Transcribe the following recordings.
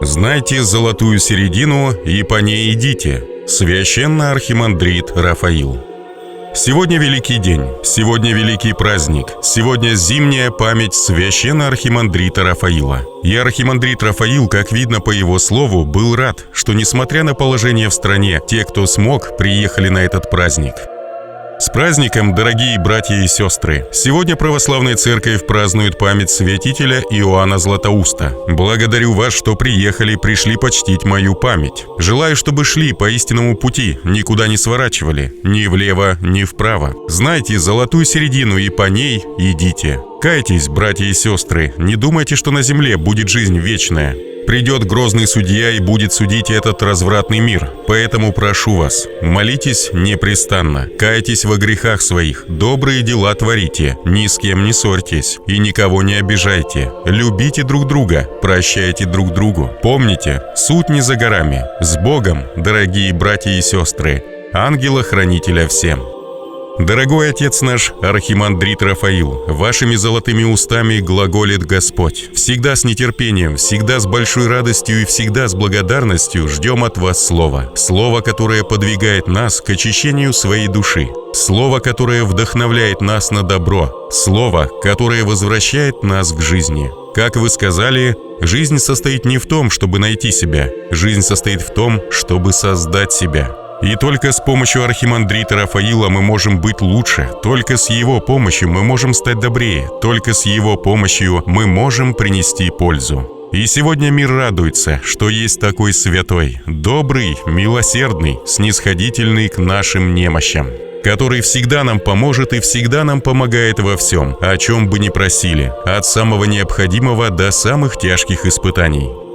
Знайте золотую середину и по ней идите. Священно архимандрит Рафаил. Сегодня великий день, сегодня великий праздник, сегодня зимняя память священно архимандрита Рафаила. И архимандрит Рафаил, как видно по его слову, был рад, что несмотря на положение в стране, те, кто смог, приехали на этот праздник. С праздником, дорогие братья и сестры! Сегодня православная церковь празднует память святителя Иоанна Златоуста. Благодарю вас, что приехали, пришли почтить мою память. Желаю, чтобы шли по истинному пути, никуда не сворачивали, ни влево, ни вправо. Знайте золотую середину и по ней идите. Кайтесь, братья и сестры, не думайте, что на земле будет жизнь вечная. Придет грозный судья и будет судить этот развратный мир. Поэтому прошу вас, молитесь непрестанно, кайтесь во грехах своих, добрые дела творите, ни с кем не ссорьтесь и никого не обижайте. Любите друг друга, прощайте друг другу. Помните, суть не за горами. С Богом, дорогие братья и сестры, ангела-хранителя всем. Дорогой Отец наш, Архимандрит Рафаил, вашими золотыми устами глаголит Господь. Всегда с нетерпением, всегда с большой радостью и всегда с благодарностью ждем от вас Слово. Слово, которое подвигает нас к очищению своей души. Слово, которое вдохновляет нас на добро. Слово, которое возвращает нас к жизни. Как вы сказали, жизнь состоит не в том, чтобы найти себя. Жизнь состоит в том, чтобы создать себя. И только с помощью архимандрита Рафаила мы можем быть лучше, только с его помощью мы можем стать добрее, только с его помощью мы можем принести пользу. И сегодня мир радуется, что есть такой святой, добрый, милосердный, снисходительный к нашим немощам, который всегда нам поможет и всегда нам помогает во всем, о чем бы ни просили, от самого необходимого до самых тяжких испытаний.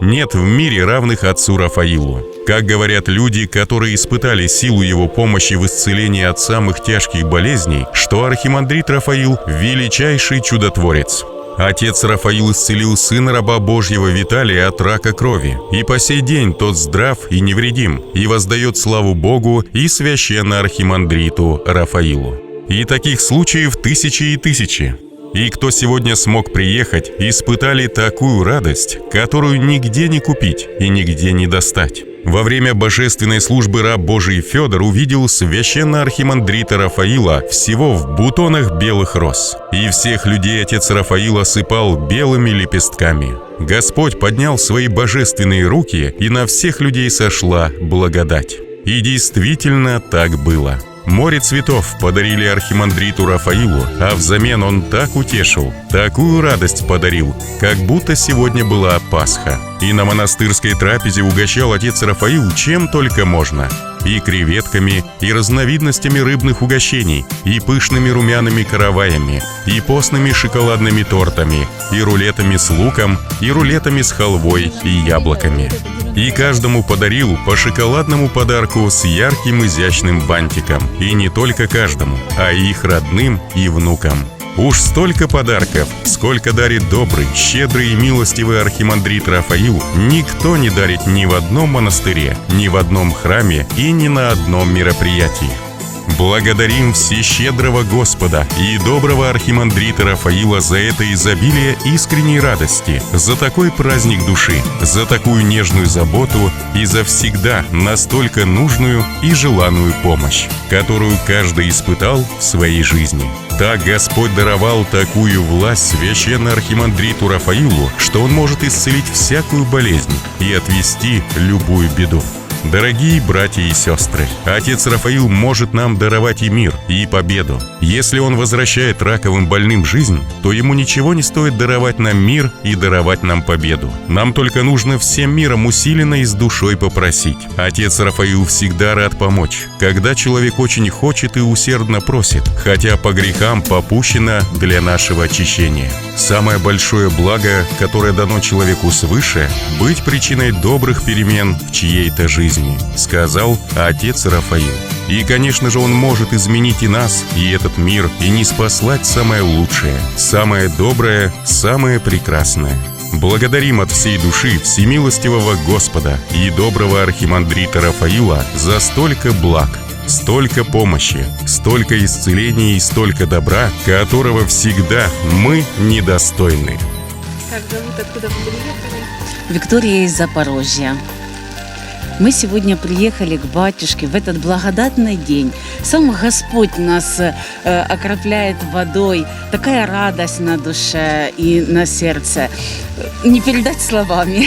Нет в мире равных отцу Рафаилу. Как говорят люди, которые испытали силу его помощи в исцелении от самых тяжких болезней, что архимандрит Рафаил – величайший чудотворец. Отец Рафаил исцелил сына раба Божьего Виталия от рака крови, и по сей день тот здрав и невредим, и воздает славу Богу и священно архимандриту Рафаилу. И таких случаев тысячи и тысячи. И кто сегодня смог приехать, испытали такую радость, которую нигде не купить и нигде не достать. Во время божественной службы раб Божий Федор увидел священно архимандрита Рафаила всего в бутонах белых роз. И всех людей отец Рафаила сыпал белыми лепестками. Господь поднял свои божественные руки, и на всех людей сошла благодать. И действительно так было. Море цветов подарили архимандриту Рафаилу, а взамен он так утешил, такую радость подарил, как будто сегодня была Пасха. И на монастырской трапезе угощал отец Рафаил чем только можно и креветками, и разновидностями рыбных угощений, и пышными румяными караваями, и постными шоколадными тортами, и рулетами с луком, и рулетами с халвой и яблоками. И каждому подарил по шоколадному подарку с ярким изящным бантиком. И не только каждому, а их родным и внукам. Уж столько подарков, сколько дарит добрый, щедрый и милостивый архимандрит Рафаил, никто не дарит ни в одном монастыре, ни в одном храме и ни на одном мероприятии. Благодарим Всещедрого Господа и доброго архимандрита Рафаила за это изобилие искренней радости, за такой праздник души, за такую нежную заботу и за всегда настолько нужную и желанную помощь, которую каждый испытал в своей жизни. Так Господь даровал такую власть священно архимандриту Рафаилу, что он может исцелить всякую болезнь и отвести любую беду. Дорогие братья и сестры, Отец Рафаил может нам даровать и мир, и победу. Если Он возвращает раковым больным жизнь, то Ему ничего не стоит даровать нам мир и даровать нам победу. Нам только нужно всем миром усиленно и с душой попросить. Отец Рафаил всегда рад помочь, когда человек очень хочет и усердно просит, хотя по грехам попущено для нашего очищения. Самое большое благо, которое дано человеку свыше, быть причиной добрых перемен в чьей-то жизни, сказал отец Рафаил. И, конечно же, он может изменить и нас, и этот мир, и не спаслать самое лучшее, самое доброе, самое прекрасное. Благодарим от всей души всемилостивого Господа и доброго архимандрита Рафаила за столько благ, столько помощи, столько исцелений и столько добра, которого всегда мы недостойны. Как зовут, откуда вы приехали? Виктория из Запорожья. Мы сегодня приехали к батюшке в этот благодатный день. Сам Господь нас э, окропляет водой. Такая радость на душе и на сердце. Не передать словами.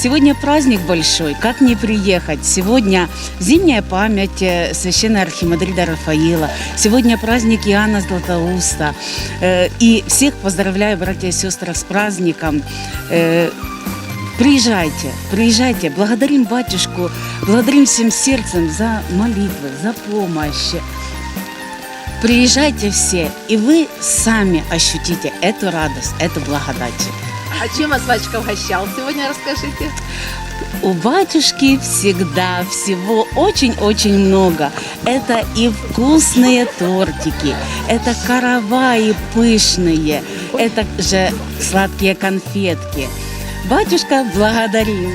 Сегодня праздник большой, как не приехать? Сегодня зимняя память э, священного архимандрита Рафаила. Сегодня праздник Иоанна Златоуста. Э, И всех поздравляю, братья и сестры, с праздником. Приезжайте, приезжайте, благодарим батюшку, благодарим всем сердцем за молитвы, за помощь. Приезжайте все, и вы сами ощутите эту радость, эту благодать. А чем вас батюшка угощал сегодня, расскажите? У батюшки всегда всего очень-очень много. Это и вкусные тортики, это караваи пышные, это же сладкие конфетки. Батюшка, благодарим.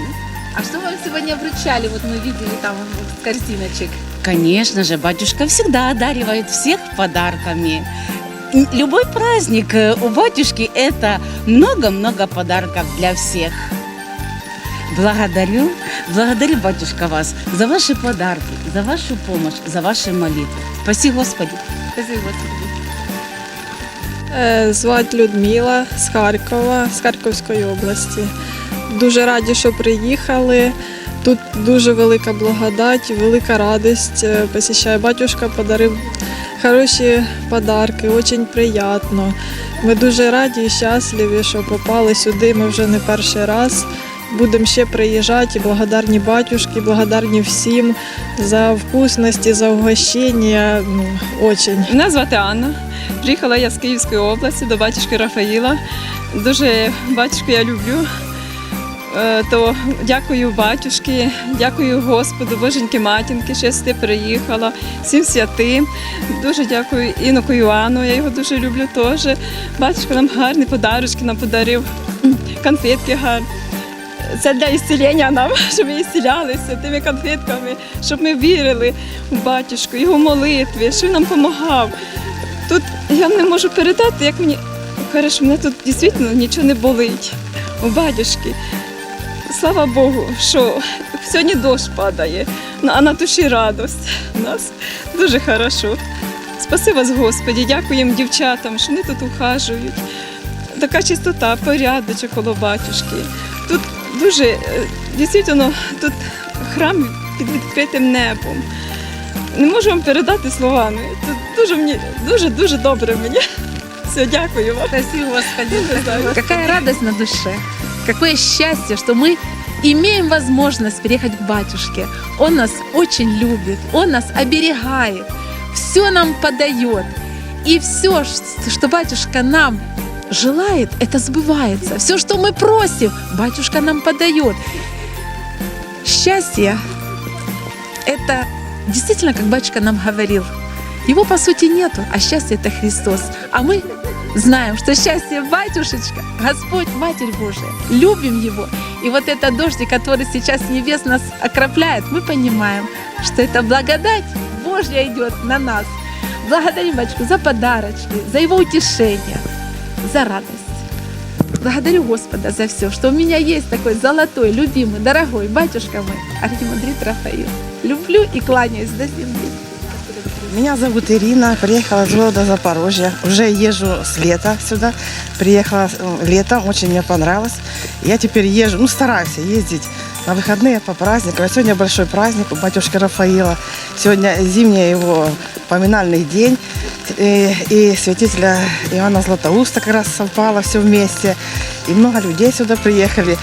А что вам сегодня вручали? Вот мы видели там вот корзиночек. Конечно же, батюшка всегда одаривает всех подарками. Любой праздник э, у батюшки это много-много подарков для всех. Благодарю, благодарю, батюшка, вас за ваши подарки, за вашу помощь, за ваши молитвы. Спаси Господи. Скажи, Господи. Е, Звати Людмила з Харкова, з Харківської області. Дуже раді, що приїхали. Тут дуже велика благодать, велика радість. Е, Посіщає батюшка, подарив хороші подарки, дуже приємно. Ми дуже раді і щасливі, що попали сюди. Ми вже не перший раз. Будемо ще приїжджати. Благодарні батюшки, благодарні всім за вкусності, за угощення. Ну, очень. Мене звати Анна. Приїхала я з Київської області до батюшки Рафаїла. Дуже батюшку я люблю. Е, То дякую батюшки, дякую Господу, Боженьки матінки, що я сюди приїхала, всім святим. Дуже дякую Іноку Іоанну, я його дуже люблю теж. Батюшка нам гарні подарочки нам подарив, конфетки гарні. Це для ісцілення нам, щоб ми ісцілялися тими конфетками, щоб ми вірили в батюшку, його молитві, що він нам допомагав. Тут я не можу передати, як мені хорошо, мене тут дійсно нічого не болить у батюшки. Слава Богу, що сьогодні дощ падає, а на душі радость. У нас дуже хорошо. Спаси вас, Господі, дякуємо дівчатам, що вони тут ухажують. Така чистота, порядочок коло батюшки. Тут дуже е, дійсно тут храм під відкритим небом. Не можу вам передати словами. Тут дуже мені дуже дуже добре мені. Все, дякую вам. Спаси, Господи. Какая радость на душе. Какое счастье, что мы имеем возможность приехать к батюшке. Он нас очень любит, он нас оберегает, все нам подает. И все, что батюшка нам желает, это сбывается. Все, что мы просим, батюшка нам подает. Счастье – это действительно, как батюшка нам говорил, его по сути нету, а счастье это Христос. А мы знаем, что счастье батюшечка, Господь, Матерь Божия. Любим Его. И вот этот дождик, который сейчас небес нас окропляет, мы понимаем, что это благодать Божья идет на нас. Благодарим батюшку за подарочки, за его утешение, за радость. Благодарю Господа за все, что у меня есть такой золотой, любимый, дорогой батюшка мой, архимандрит Рафаил. Люблю и кланяюсь до земли. Меня зовут Ирина, приехала из города Запорожья. Уже езжу с лета сюда. Приехала э, летом, очень мне понравилось. Я теперь езжу, ну стараюсь ездить на выходные по праздникам. А Сегодня большой праздник у батюшки Рафаила. Сегодня зимний его поминальный день. И, и святителя Иоанна Златоуста как раз совпало все вместе. И много людей сюда приехали.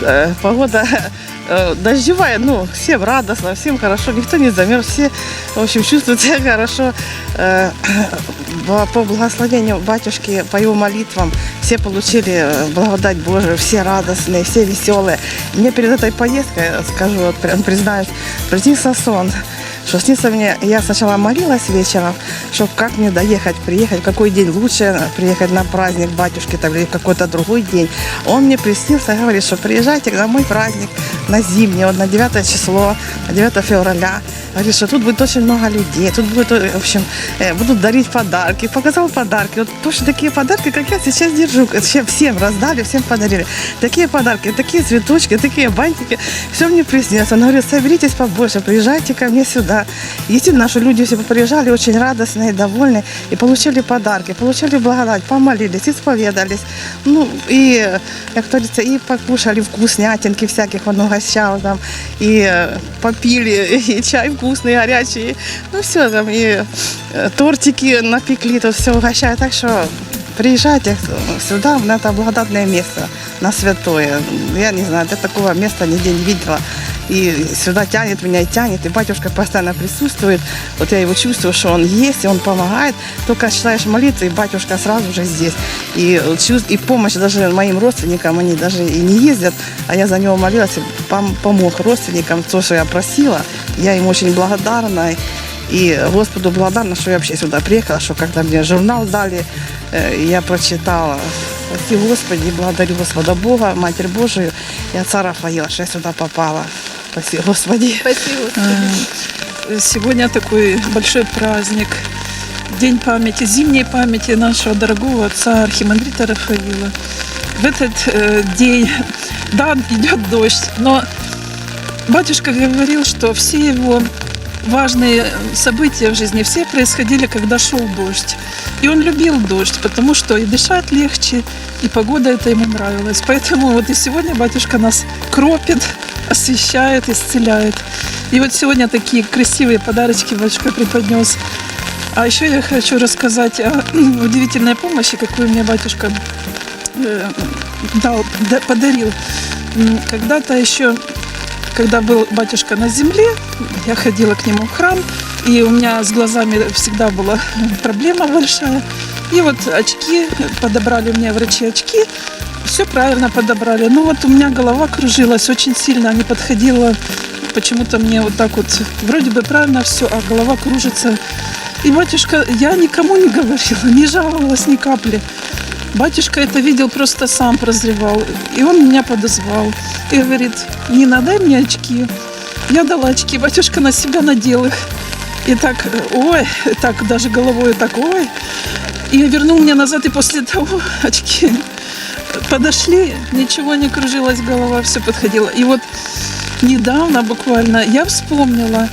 Э, Погода э, дождевая, ну, всем радостно, всем хорошо, никто не замерз, все, в общем, чувствуют себя хорошо. Э, По благословению батюшки, по его молитвам, все получили благодать Божию, все радостные, все веселые. Мне перед этой поездкой, скажу, вот прям признаюсь, приснился сон, что снится мне, я сначала молилась вечером, что как мне доехать, приехать, какой день лучше приехать на праздник батюшки там, или какой-то другой день. Он мне приснился, говорит, что приезжайте на мой праздник, на зимний, вот на 9 число, на 9 февраля. Говорит, что тут будет очень много людей, тут будет, э, в общем, э, будут дарить подарки. Показал подарки. Вот точно такие подарки, как я сейчас держу. Всем раздали, всем подарили. Такие подарки, такие цветочки, такие бантики. Все мне приснилось. Он говорит, соберитесь побольше, приезжайте ко мне сюда. Естественно, что люди все приезжали очень радостные, довольные и получили подарки, получили благодать, помолились, исповедались. Ну, и, как говорится, и покушали вкуснятинки всяких, он угощал там, и э, попили, и чай вкусный, горячий. Ну, все там, и э, тортики напекли, тут все угощают. Так что приезжайте сюда, на это благодатное место, на святое. Я не знаю, я такого места нигде не видела. И сюда тянет меня и тянет, и батюшка постоянно присутствует. Вот я его чувствую, что он есть, и он помогает. Только начинаешь молиться, и батюшка сразу же здесь. И, чувств- и помощь даже моим родственникам, они даже и не ездят, а я за него молилась, и пом- помог родственникам, то, что я просила. Я им очень благодарна. И Господу благодарна, что я вообще сюда приехала, что когда мне журнал дали, э, я прочитала. Спасибо Господи, благодарю Господа Бога, Матерь Божию и отца Рафаила, что я сюда попала. Спасибо Господи. Э, Сегодня такой большой праздник. День памяти, зимней памяти нашего дорогого отца Архимандрита Рафаила. В этот э, день, да, идет дождь, но батюшка говорил, что все его важные события в жизни, все происходили, когда шел дождь. И он любил дождь, потому что и дышать легче, и погода это ему нравилась. Поэтому вот и сегодня батюшка нас кропит, освещает, исцеляет. И вот сегодня такие красивые подарочки батюшка преподнес. А еще я хочу рассказать о удивительной помощи, какую мне батюшка э, дал, да- подарил. Когда-то еще, когда был батюшка на земле, я ходила к нему в храм, и у меня с глазами всегда была проблема большая. И вот очки, подобрали мне врачи очки, все правильно подобрали. Но вот у меня голова кружилась очень сильно, не подходила. Почему-то мне вот так вот, вроде бы правильно все, а голова кружится. И батюшка, я никому не говорила, не жаловалась ни капли. Батюшка это видел, просто сам прозревал. И он меня подозвал. И говорит, не надай мне очки. Я дала очки, батюшка на себя надел их. И так, ой, так даже головой так, ой. И вернул мне назад, и после того очки подошли, ничего не кружилась голова, все подходило. И вот недавно буквально я вспомнила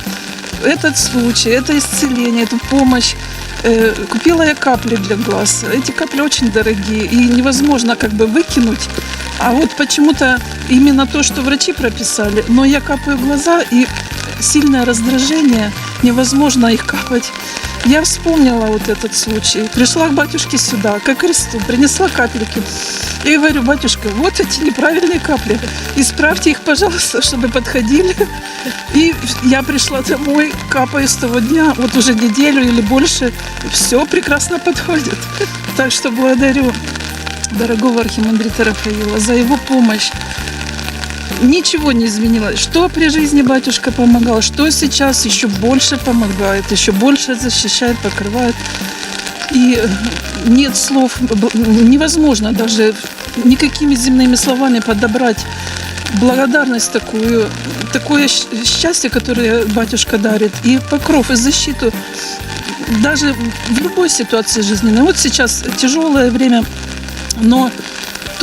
этот случай, это исцеление, эту помощь. Э, Купила я капли для глаз. Эти капли очень дорогие и невозможно как бы выкинуть. А вот почему-то именно то, что врачи прописали, но я капаю глаза и сильное раздражение, невозможно их капать. Я вспомнила вот этот случай. Пришла к батюшке сюда, к кресту, принесла капельки. И говорю, батюшка, вот эти неправильные капли. Исправьте их, пожалуйста, чтобы подходили. И я пришла домой, капаю с того дня, вот уже неделю или больше, все прекрасно подходит. Так что благодарю дорогого архимандрита Рафаила за его помощь. Ничего не изменилось. Что при жизни батюшка помогал, что сейчас еще больше помогает, еще больше защищает, покрывает. И э, нет слов, невозможно даже никакими земными словами подобрать благодарность такую, такое счастье, которое батюшка дарит, и покров, и защиту даже в любой ситуации жизненной. Вот сейчас тяжелое время, но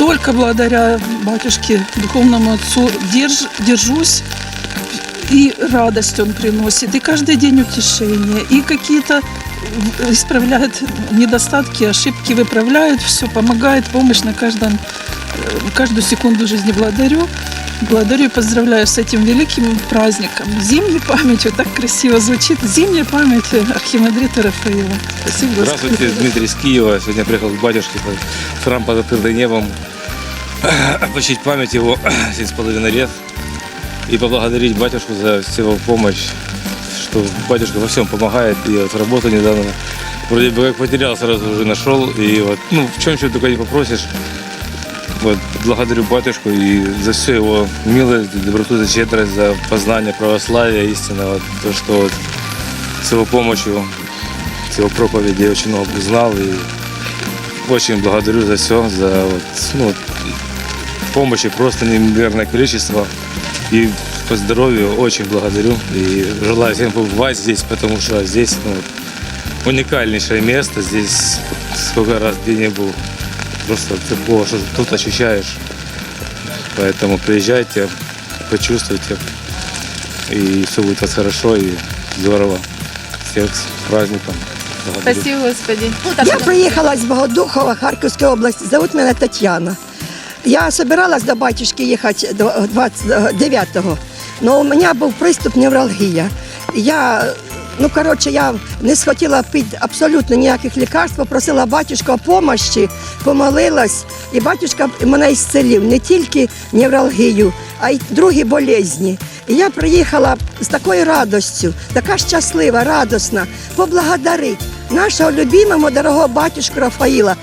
только благодаря батюшке, духовному отцу, держ- держусь, и радость он приносит, и каждый день утешение, и какие-то исправляет недостатки, ошибки, выправляет все, помогает, помощь на каждом, э, каждую секунду жизни. Благодарю. Благодарю и поздравляю с этим великим праздником. Зимней памятью, так красиво звучит. Зимняя память Архимандрита Рафаила. Спасибо. Здравствуйте, Дмитрий из Киева. Сегодня приехал к батюшке храм под открытым небом. Почтить память его 7,5 лет. И поблагодарить батюшку за всю его помощь, что батюшка во всем помогает. И вот работу недавно вроде бы как потерял, сразу уже нашел. И вот, ну, в чем что только не попросишь. Вот, благодарю батюшку и за всю его милость, доброту, за щедрость, за познание православия истинного. То, что вот с его помощью, с его проповеди я очень много узнал и очень благодарю за все, за вот, ну, помощи просто неимоверное количество. И по здоровью очень благодарю и желаю всем побывать здесь, потому что здесь ну, уникальнейшее место. Здесь вот сколько раз где не был, просто такого, что тут ощущаешь. Поэтому приезжайте, почувствуйте, и все будет у вас хорошо и здорово. Всех с праздником. Благодарю. Спасибо, Господи. Я приїхала з Богодухова Харківської області. Зовут мене Тетяна. Я собиралась до батюшки їхати до 29-го, але у мене був приступ невралгія. Я, ну коротше, я не схотіла пити абсолютно ніяких лікарств, попросила батюшка допомоги, помолилась, і батюшка мене ісцелив не тільки невралгію, а й другі болезні. І я приїхала з такою радостю, така щаслива, радосна, поблагодарити нашого любимого, дорогого батюшку Рафаїла.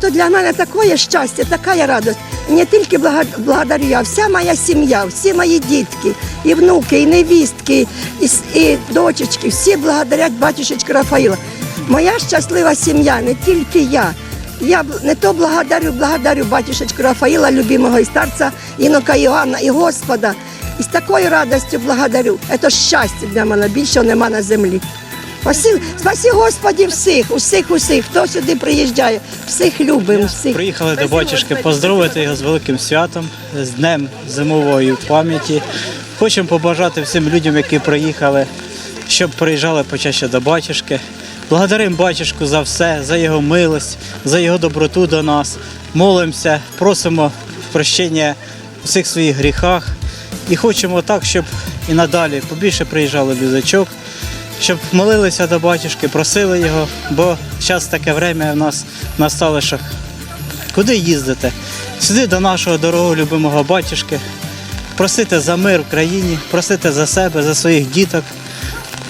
Це для мене таке щастя, така радость. Не тільки благодарю я, вся моя сім'я, всі мої дітки, і внуки, і невістки, і, і дочечки, всі благодарять батюшечку Рафаїла. Моя щаслива сім'я, не тільки я. Я не то благодарю, благодарю батюшечку Рафаїла, любимого і старця Інока Іоанна і Господа. І з такою радістю благодарю. Це щастя для мене, більшого нема на землі. Спасі, спасі Господі всіх, усіх, усіх, хто сюди приїжджає, всіх любимо, всіх. Приїхали до батюшки Господи. поздоровити його з великим святом, з Днем зимової пам'яті. Хочемо побажати всім людям, які приїхали, щоб приїжджали почаще до батюшки. Благодаримо батюшку за все, за його милость, за його доброту до нас. Молимося, просимо прощення всіх своїх гріхах. І хочемо так, щоб і надалі побільше приїжджало людочок, щоб молилися до батюшки, просили його, бо зараз таке время в нас настало, що Куди їздити? Сюди до нашого дорогого любимого батюшки, просити за мир в країні, просити за себе, за своїх діток.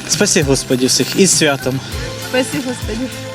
Спасі Господі всіх і святом. Спаси Господи.